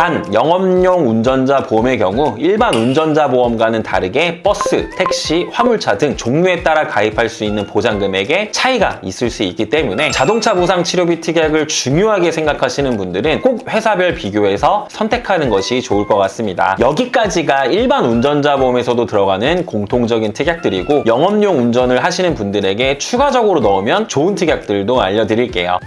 단 영업용 운전자 보험의 경우 일반 운전자 보험과는 다르게 버스, 택시, 화물차 등 종류에 따라 가입할 수 있는 보장 금액에 차이가 있을 수 있기 때문에 자동차 보상 치료비 특약을 중요하게 생각하시는 분들은 꼭 회사별 비교해서 선택하는 것이 좋을 것 같습니다. 여기까지가 일반 운전자 보험에서도 들어가는 공통적인 특약들이고 영업용 운전을 하시는 분들에게 추가적으로 넣으면 좋은 특약들도 알려드릴게요.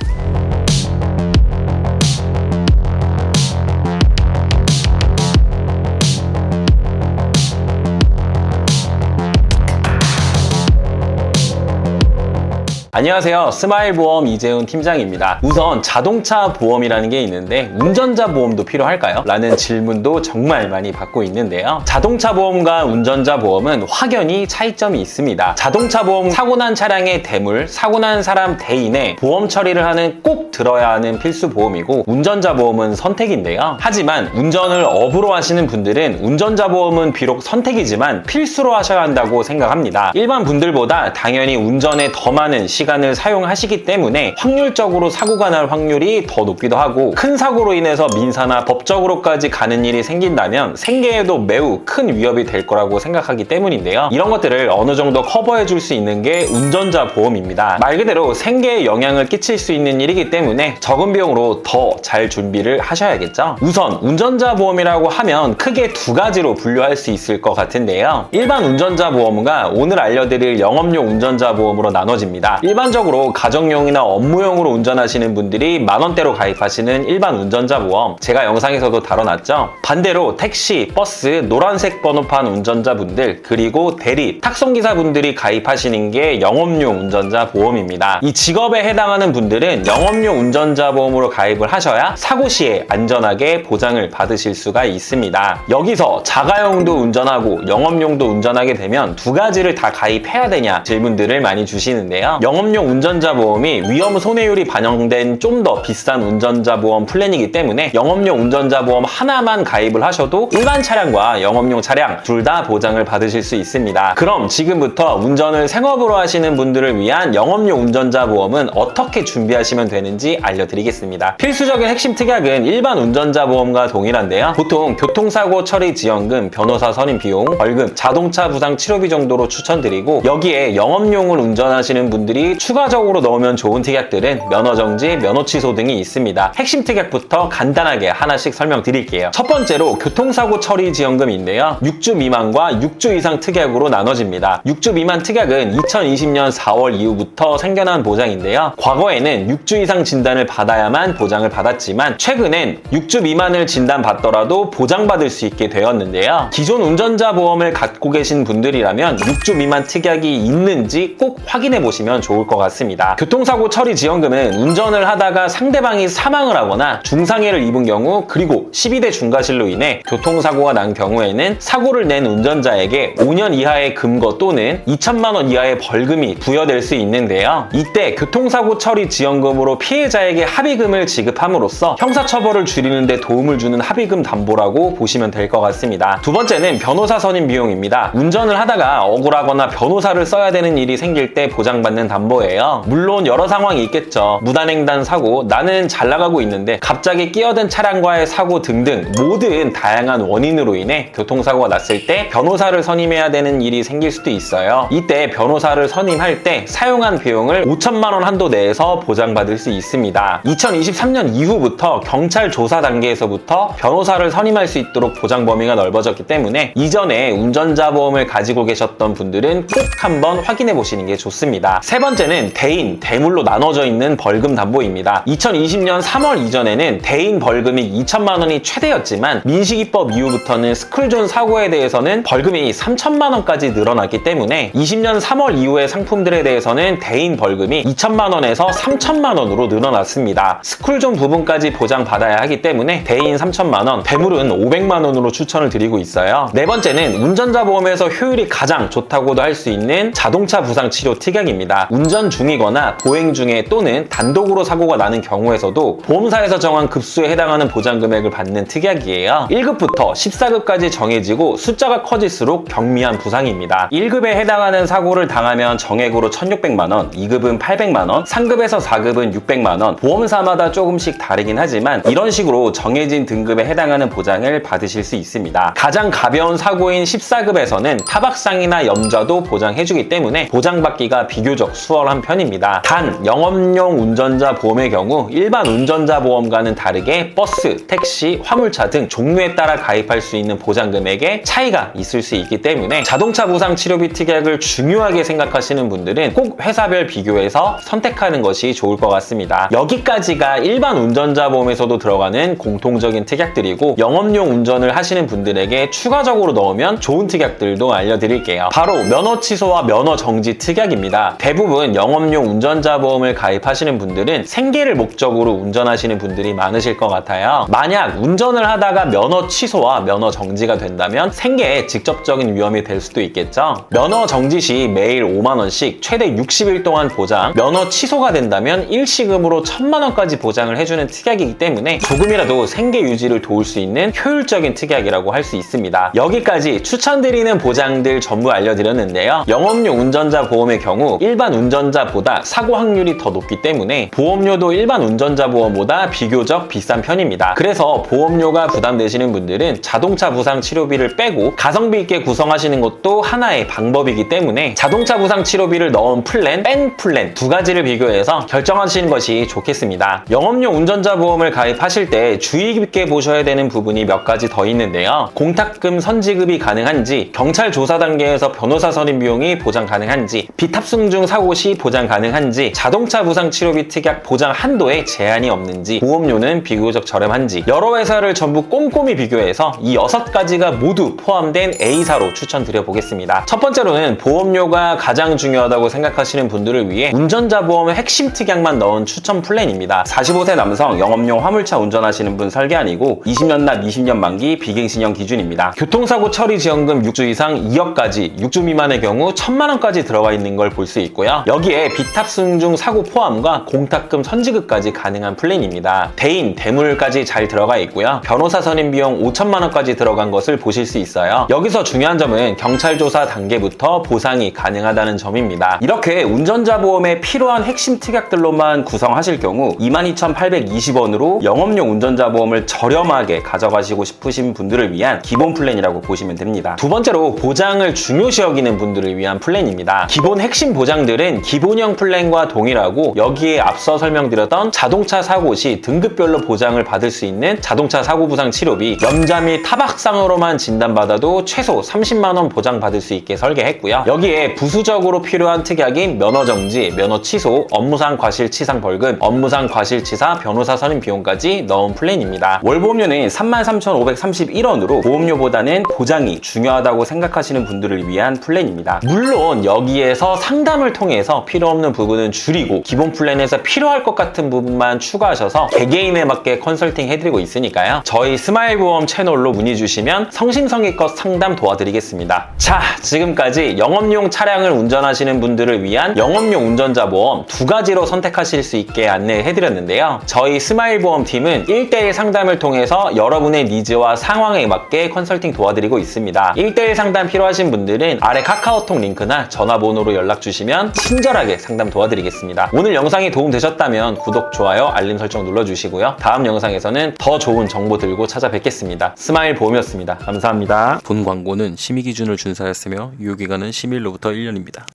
안녕하세요. 스마일 보험 이재훈 팀장입니다. 우선 자동차 보험이라는 게 있는데 운전자 보험도 필요할까요? 라는 질문도 정말 많이 받고 있는데요. 자동차 보험과 운전자 보험은 확연히 차이점이 있습니다. 자동차 보험 사고 난 차량의 대물, 사고 난 사람 대인의 보험 처리를 하는 꼭 들어야 하는 필수 보험이고 운전자 보험은 선택인데요. 하지만 운전을 업으로 하시는 분들은 운전자 보험은 비록 선택이지만 필수로 하셔야 한다고 생각합니다. 일반 분들보다 당연히 운전에 더 많은 시간 을 사용하시기 때문에 확률적으로 사고가 날 확률이 더 높기도 하고 큰 사고로 인해서 민사나 법적으로까지 가는 일이 생긴다면 생계에도 매우 큰 위협이 될 거라고 생각하기 때문인데요. 이런 것들을 어느 정도 커버해 줄 수 있는 게 운전자 보험입니다. 말 그대로 생계에 영향을 끼칠 수 있는 일이기 때문에 적은 비용으로 더 잘 준비를 하셔야겠죠. 우선 운전자 보험이라고 하면 크게 두 가지로 분류할 수 있을 것 같은데요. 일반 운전자 보험과 오늘 알려드릴 영업용 운전자 보험으로 나눠집니다. 일반적으로 가정용이나 업무용으로 운전하시는 분들이 만원대로 가입하시는 일반 운전자 보험 제가 영상에서도 다뤄놨죠. 반대로 택시, 버스, 노란색 번호판 운전자분들 그리고 대리, 탁송기사분들이 가입하시는 게 영업용 운전자 보험입니다. 이 직업에 해당하는 분들은 영업용 운전자 보험으로 가입을 하셔야 사고 시에 안전하게 보장을 받으실 수가 있습니다. 여기서 자가용도 운전하고 영업용도 운전하게 되면 두 가지를 다 가입해야 되냐 질문들을 많이 주시는데요. 영업 용 운전자 보험이 위험 손해율이 반영된 좀 더 비싼 운전자 보험 플랜이기 때문에 영업용 운전자 보험 하나만 가입을 하셔도 일반 차량과 영업용 차량 둘 다 보장을 받으실 수 있습니다. 그럼 지금부터 운전을 생업으로 하시는 분들을 위한 영업용 운전자 보험은 어떻게 준비하시면 되는지 알려드리겠습니다. 필수적인 핵심 특약은 일반 운전자 보험과 동일한데요. 보통 교통사고 처리 지원금, 변호사 선임 비용, 벌금, 자동차 부상 치료비 정도로 추천드리고 여기에 영업용을 운전하시는 분들이 추가적으로 넣으면 좋은 특약들은 면허정지, 면허 취소 등이 있습니다. 핵심 특약부터 간단하게 하나씩 설명드릴게요. 첫 번째로 교통사고 처리 지원금인데요. 6주 미만과 6주 이상 특약으로 나눠집니다. 6주 미만 특약은 2020년 4월 이후부터 생겨난 보장인데요. 과거에는 6주 이상 진단을 받아야만 보장을 받았지만 최근엔 6주 미만을 진단받더라도 보장받을 수 있게 되었는데요. 기존 운전자 보험을 갖고 계신 분들이라면 6주 미만 특약이 있는지 꼭 확인해 보시면 좋을 것 같습니다. 교통사고 처리 지원금은 운전을 하다가 상대방이 사망을 하거나 중상해를 입은 경우 그리고 12대 중과실로 인해 교통사고가 난 경우에는 사고를 낸 운전자에게 5년 이하의 금고 또는 2천만 원 이하의 벌금이 부여될 수 있는데요. 이때 교통사고 처리 지원금으로 피해자에게 합의금을 지급함으로써 형사처벌을 줄이는 데 도움을 주는 합의금 담보라고 보시면 될 것 같습니다. 두 번째는 변호사 선임 비용입니다. 운전을 하다가 억울하거나 변호사를 써야 되는 일이 생길 때 보장받는 담보 예요. 물론 여러 상황이 있겠죠. 무단횡단 사고, 나는 잘 나가고 있는데 갑자기 끼어든 차량과의 사고 등등 모든 다양한 원인으로 인해 교통사고가 났을 때 변호사를 선임해야 되는 일이 생길 수도 있어요. 이때 변호사를 선임할 때 사용한 비용을 5천만 원 한도 내에서 보장받을 수 있습니다. 2023년 이후부터 경찰 조사 단계에서부터 변호사를 선임할 수 있도록 보장 범위가 넓어졌기 때문에 이전에 운전자 보험을 가지고 계셨던 분들은 꼭 한번 확인해 보시는 게 좋습니다. 세 번째는 대인, 대물로 나눠져 있는 벌금 담보입니다. 2020년 3월 이전에는 대인 벌금이 2천만 원이 최대였지만 민식이법 이후부터는 스쿨존 사고에 대해서는 벌금이 3천만 원까지 늘어났기 때문에 20년 3월 이후의 상품들에 대해서는 대인 벌금이 2천만 원에서 3천만 원으로 늘어났습니다. 스쿨존 부분까지 보장받아야 하기 때문에 대인 3천만 원, 대물은 500만 원으로 추천을 드리고 있어요. 네 번째는 운전자 보험에서 효율이 가장 좋다고도 할 수 있는 자동차 부상 치료 특약입니다. 운전 중이거나 보행 중에 또는 단독으로 사고가 나는 경우에서도 보험사에서 정한 급수에 해당하는 보장 금액을 받는 특약이에요. 1급부터 14급까지 정해지고 숫자가 커질수록 경미한 부상입니다. 1급에 해당하는 사고를 당하면 정액으로 1,600만 원, 2급은 800만 원, 3급에서 4급은 600만 원. 보험사마다 조금씩 다르긴 하지만 이런 식으로 정해진 등급에 해당하는 보장을 받으실 수 있습니다. 가장 가벼운 사고인 14급에서는 타박상이나 염좌도 보장해주기 때문에 보장받기가 비교적 수월 한 편입니다. 단 영업용 운전자 보험의 경우 일반 운전자 보험과는 다르게 버스, 택시, 화물차 등 종류에 따라 가입할 수 있는 보장 금액에 차이가 있을 수 있기 때문에 자동차 부상 치료비 특약을 중요하게 생각하시는 분들은 꼭 회사별 비교해서 선택하는 것이 좋을 것 같습니다. 여기까지가 일반 운전자 보험에서도 들어가는 공통적인 특약들이고 영업용 운전을 하시는 분들에게 추가적으로 넣으면 좋은 특약들도 알려드릴게요. 바로 면허 취소와 면허 정지 특약입니다. 대부분 영업용 운전자 보험을 가입하시는 분들은 생계를 목적으로 운전하시는 분들이 많으실 것 같아요. 만약 운전을 하다가 면허 취소와 면허 정지가 된다면 생계에 직접적인 위험이 될 수도 있겠죠. 면허 정지 시 매일 5만 원씩 최대 60일 동안 보장, 면허 취소가 된다면 일시금으로 1천만 원까지 보장을 해주는 특약이기 때문에 조금이라도 생계 유지를 도울 수 있는 효율적인 특약이라고 할 수 있습니다. 여기까지 추천드리는 보장들 전부 알려드렸는데요. 영업용 운전자 보험의 경우 일반 운전 자보다 사고 확률이 더 높기 때문에 보험료도 일반 운전자 보험보다 비교적 비싼 편입니다. 그래서 보험료가 부담되시는 분들은 자동차 부상 치료비를 빼고 가성비 있게 구성하시는 것도 하나의 방법이기 때문에 자동차 부상 치료비를 넣은 플랜, 뺀 플랜 두 가지를 비교해서 결정하시는 것이 좋겠습니다. 영업용 운전자 보험을 가입하실 때 주의 깊게 보셔야 되는 부분이 몇 가지 더 있는데요. 공탁금 선지급이 가능한지, 경찰 조사 단계에서 변호사 선임 비용이 보장 가능한지, 비탑승 중 사고 시 보장 가능한지, 자동차 부상 치료비 특약 보장 한도에 제한이 없는지, 보험료는 비교적 저렴한지, 여러 회사를 전부 꼼꼼히 비교해서 이 여섯 가지가 모두 포함된 A사로 추천드려 보겠습니다. 첫 번째로는 보험료가 가장 중요하다고 생각하시는 분들을 위해 운전자 보험 핵심 특약만 넣은 추천 플랜입니다. 45세 남성 영업용 화물차 운전하시는 분 설계 아니고 20년 납 20년 만기 비갱신형 기준입니다. 교통사고 처리 지원금 6주 이상 2억까지 6주 미만의 경우 1천만 원까지 들어가 있는 걸 볼 수 있고요. 여기에 비탑 승 중 사고 포함과 공탁금 선지급까지 가능한 플랜입니다. 대인, 대물까지 잘 들어가 있고요. 변호사 선임 비용 5천만 원까지 들어간 것을 보실 수 있어요. 여기서 중요한 점은 경찰 조사 단계부터 보상이 가능하다는 점입니다. 이렇게 운전자 보험에 필요한 핵심 특약들로만 구성하실 경우 22,820원으로 영업용 운전자 보험을 저렴하게 가져가시고 싶으신 분들을 위한 기본 플랜이라고 보시면 됩니다. 두 번째로 보장을 중요시 여기는 분들을 위한 플랜입니다. 기본 핵심 보장들은 기본형 플랜과 동일하고 여기에 앞서 설명드렸던 자동차 사고 시 등급별로 보장을 받을 수 있는 자동차 사고 부상 치료비, 염자 및 타박상으로만 진단받아도 최소 30만 원 보장받을 수 있게 설계했고요. 여기에 부수적으로 필요한 특약인 면허 정지, 면허 취소, 업무상 과실치상 벌금, 업무상 과실치사, 변호사 선임 비용까지 넣은 플랜입니다. 월보험료는 33,531원으로 보험료보다는 보장이 중요하다고 생각하시는 분들을 위한 플랜입니다. 물론 여기에서 상담을 통해 서 필요 없는 부분은 줄이고 기본 플랜에서 필요할 것 같은 부분만 추가하셔서 개개인에 맞게 컨설팅 해드리고 있으니까요. 저희 스마일 보험 채널로 문의 주시면 성심성의껏 상담 도와드리겠습니다. 자, 지금까지 영업용 차량을 운전하시는 분들을 위한 영업용 운전자 보험 두 가지로 선택하실 수 있게 안내해드렸는데요. 저희 스마일 보험 팀은 1대1 상담을 통해서 여러분의 니즈와 상황에 맞게 컨설팅 도와드리고 있습니다. 1대1 상담 필요하신 분들은 아래 카카오톡 링크나 전화번호로 연락 주시면 친절하게 상담 도와드리겠습니다. 오늘 영상이 도움되셨다면 구독, 좋아요, 알림 설정 눌러주시고요. 다음 영상에서는 더 좋은 정보 들고 찾아뵙겠습니다. 스마일 보험이었습니다. 감사합니다. 본 광고는 심의 기준을 준수하였으며 유효기간은 심의일로부터 1년입니다.